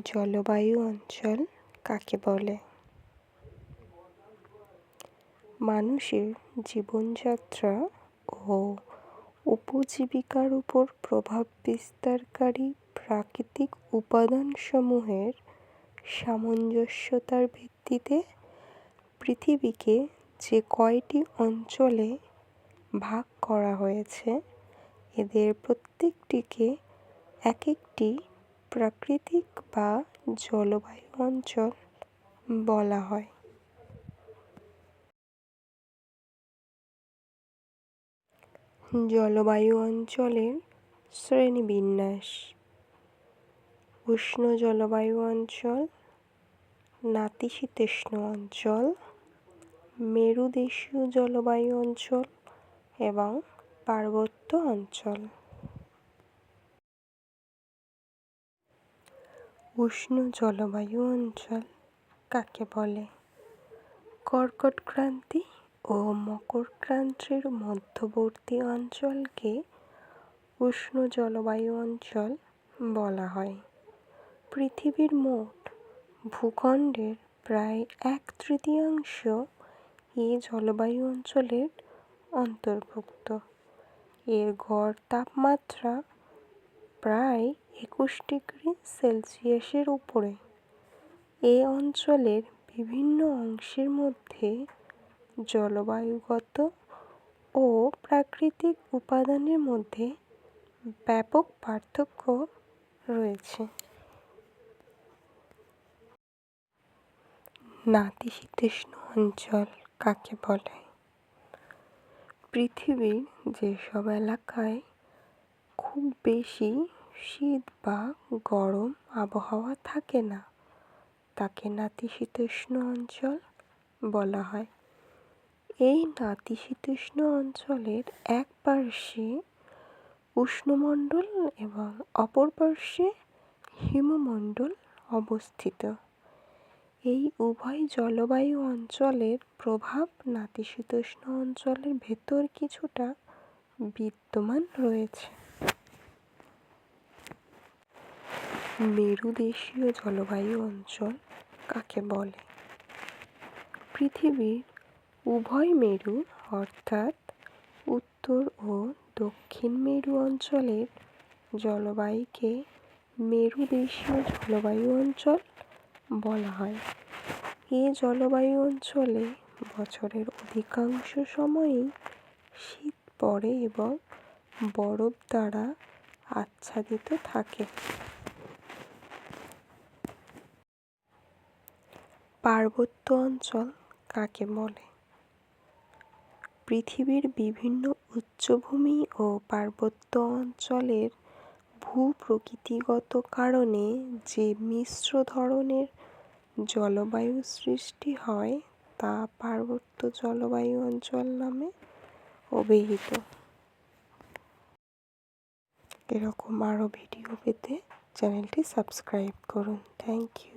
জলবায়ু অঞ্চল কাকে বলে? মানুষের জীবনযাত্রা ও উপজীবিকার উপর প্রভাব বিস্তারকারী প্রাকৃতিক উপাদানসমূহের সামঞ্জস্যতার ভিত্তিতে পৃথিবীকে যে কয়টি অঞ্চলে ভাগ করা হয়েছে, এদের প্রত্যেকটিকে এক একটি প্রাকৃতিক বা জলবায়ু অঞ্চল বলা হয়। জলবায়ু অঞ্চলের শ্রেণীবিন্যাস। উষ্ণ জলবায়ু অঞ্চল, নাতিশীতোষ্ণ অঞ্চল, মেরুদেশীয় জলবায়ু অঞ্চল এবং পার্বত্য অঞ্চল। উষ্ণ জলবায়ু অঞ্চল কাকে বলে? কর্কট ক্রান্তি ও মকর ক্রান্তির মধ্যবর্তী অঞ্চলকে উষ্ণ জলবায়ু অঞ্চল বলা হয়। পৃথিবীর মোট ভূখণ্ডের প্রায় এক তৃতীয়াংশ এ জলবায়ু অঞ্চলের অন্তর্ভুক্ত। এর গড় তাপমাত্রা প্রায় একুশ ডিগ্রি সেলসিয়াসের উপরে। এ অঞ্চলের বিভিন্ন অংশের মধ্যে জলবায়ুগত ও প্রাকৃতিক উপাদানের মধ্যে ব্যাপক পার্থক্য রয়েছে। নাতিশীতোষ্ণ অঞ্চল কাকে বলে? পৃথিবীর যেসব এলাকায় খুব বেশি শীত বা গরম আবহাওয়া থাকে না। তাকে নাতিশীতোষ্ণ অঞ্চল বলা হয়। এই নাতিশীতোষ্ণ অঞ্চলের এক পার্শ্বে উষ্ণমণ্ডল এবং অপর পার্শ্বে হিমমণ্ডল অবস্থিত। এই উভয় জলবায়ু অঞ্চলের প্রভাব নাতিশীতোষ্ণ অঞ্চলের ভেতর কিছুটা বিদ্যমান রয়েছে। মেরুদেশীয় জলবায়ু অঞ্চল কাকে বলে? পৃথিবীর উভয় মেরু, অর্থাৎ উত্তর ও দক্ষিণ মেরু অঞ্চলের জলবায়ুকে মেরুদেশীয় জলবায়ু অঞ্চল বলা হয়। এ জলবায়ু অঞ্চলে বছরের অধিকাংশ সময়ই শীত পড়ে এবং বরফ দ্বারা আচ্ছাদিত থাকে। পার্বত্য অঞ্চল কাকে বলে? পৃথিবীর বিভিন্ন উচ্চভূমি ও পার্বত্য অঞ্চলের ভূপ্রকৃতিগত কারণে যে মিশ্র ধরনের জলবায়ু সৃষ্টি হয় তা পার্বত্য জলবায়ু অঞ্চল নামে অভিহিত। এরকম আরও ভিডিও পেতে চ্যানেলটি সাবস্ক্রাইব করুন। Thank you.